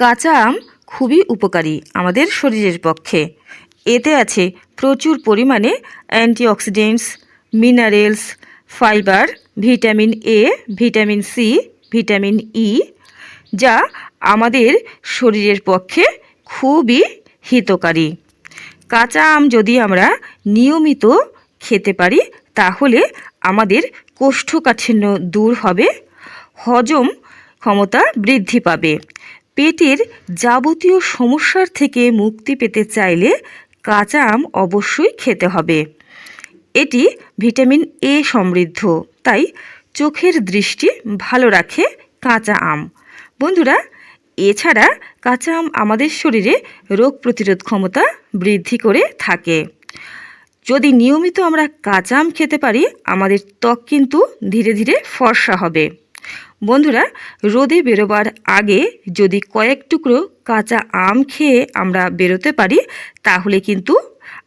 কাঁচা আম খুবই উপকারী আমাদের শরীরের পক্ষে। এতে আছে প্রচুর পরিমাণে antioxidants minerals fibre vitamin A vitamin C vitamin E যা আমাদের শরীরের পক্ষে খুবই হিতকারী। কাঁচা আম যদি আমরা নিয়মিত খেতে পারি, তাহলে আমাদের কোষ্ঠকাঠিন্য দূর হবে, হজম ক্ষমতা বৃদ্ধি পাবে। পেটের যাবতীয় সমস্যার থেকে মুক্তি পেতে চাইলে কাঁচা আম অবশ্যই খেতে হবে। এটি ভিটামিন এ সমৃদ্ধ, তাই চোখের দৃষ্টি ভালো রাখে কাঁচা আম। বন্ধুরা, এছাড়া কাঁচা আম আমাদের শরীরে রোগ প্রতিরোধ ক্ষমতা বৃদ্ধি করে থাকে। যদি নিয়মিত আমরা কাঁচা আম খেতে পারি, আমাদের ত্বক কিন্তু ধীরে ধীরে ফর্সা হবে। বন্ধুরা, রোদে বেরোবার আগে যদি কয়েক টুকরো কাঁচা আম খেয়ে আমরা বেরোতে পারি, তাহলে কিন্তু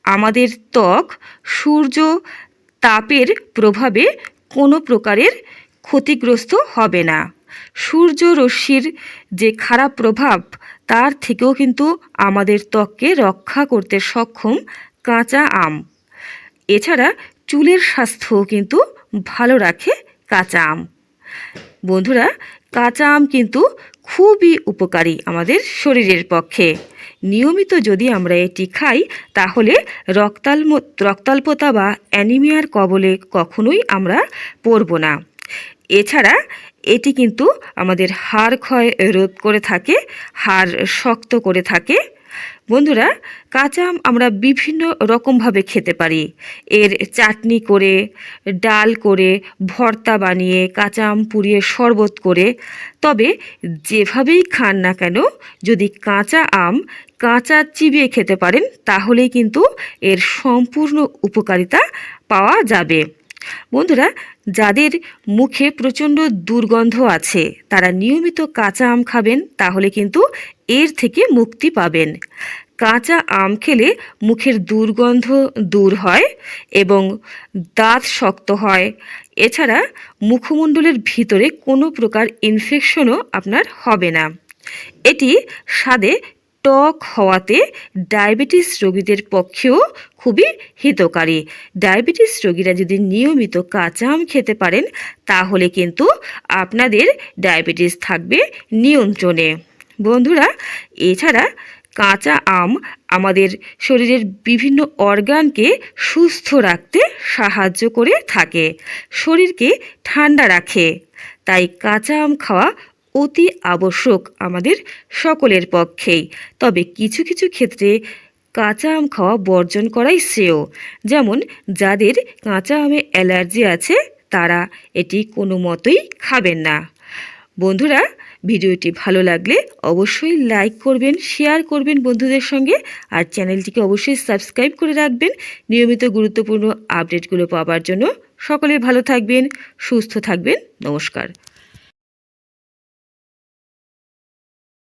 আমাদের ত্বক সূর্য তাপের প্রভাবে কোনো প্রকারের ক্ষতিগ্রস্ত হবে না। সূর্য রশ্মির যে খারাপ প্রভাব, তার থেকেও কিন্তু আমাদের ত্বককে রক্ষা করতে সক্ষম কাঁচা আম। এছাড়া চুলের স্বাস্থ্যও কিন্তু ভালো রাখে কাঁচা আম। বন্ধুরা, কাঁচা আম কিন্তু খুবই উপকারী আমাদের শরীরের পক্ষে। নিয়মিত যদি আমরা এটি খাই, তাহলে রক্তাল্প রক্তাল্পতা বা অ্যানিমিয়ার কবলে কখনোই আমরা পড়ব না। এছাড়া এটি কিন্তু আমাদের হাড় ক্ষয় রোধ করে থাকে, হাড় শক্ত করে থাকে বন্ধুরা, কাঁচা আম আমরা বিভিন্ন রকমভাবে খেতে পারি। এর চাটনি করে, ডাল করে, ভর্তা বানিয়ে, কাঁচা আম পুড়িয়ে শরবত করে। তবে যেভাবেই খান না কেন, যদি কাঁচা আম কাঁচা চিবিয়ে খেতে পারেন, তাহলেই কিন্তু এর সম্পূর্ণ উপকারিতা পাওয়া যাবে। বন্ধুরা, যাদের মুখে প্রচণ্ড দুর্গন্ধ আছে, তারা নিয়মিত কাঁচা আম খাবেন, তাহলে কিন্তু এর থেকে মুক্তি পাবেন। কাঁচা আম খেলে মুখের দুর্গন্ধ দূর হয় এবং দাঁত শক্ত হয়। এছাড়া মুখমণ্ডলের ভিতরে কোনো প্রকার ইনফেকশনও আপনার হবে না। এটি স্বাদে টক হওয়াতে ডায়াবেটিস রোগীদের পক্ষেও খুবই হিতকারী। ডায়াবেটিস রোগীরা যদি নিয়মিত কাঁচা আম খেতে পারেন, তাহলে কিন্তু আপনাদের ডায়াবেটিস থাকবে নিয়ন্ত্রণে। বন্ধুরা, এছাড়া কাঁচা আম আমাদের শরীরের বিভিন্ন অর্গানকে সুস্থ রাখতে সাহায্য করে থাকে, শরীরকে ঠান্ডা রাখে। তাই কাঁচা আম খাওয়া অতি আবশ্যক আমাদের সকলের পক্ষেই। তবে কিছু কিছু ক্ষেত্রে কাঁচা আম খাওয়া বর্জন করাই শ্রেয়। যেমন, যাদের কাঁচা আমে অ্যালার্জি আছে, তারা এটি কোনো মতোই খাবেন না। বন্ধুরা, ভিডিওটি ভালো লাগলে অবশ্যই লাইক করবেন, শেয়ার করবেন বন্ধুদের সঙ্গে, আর চ্যানেলটিকে অবশ্যই সাবস্ক্রাইব করে রাখবেন। নিয়মিত গুরুত্বপূর্ণ আপডেটগুলো পাওয়ার জন্য সকলে ভালো থাকবেন, সুস্থ থাকবেন। নমস্কার।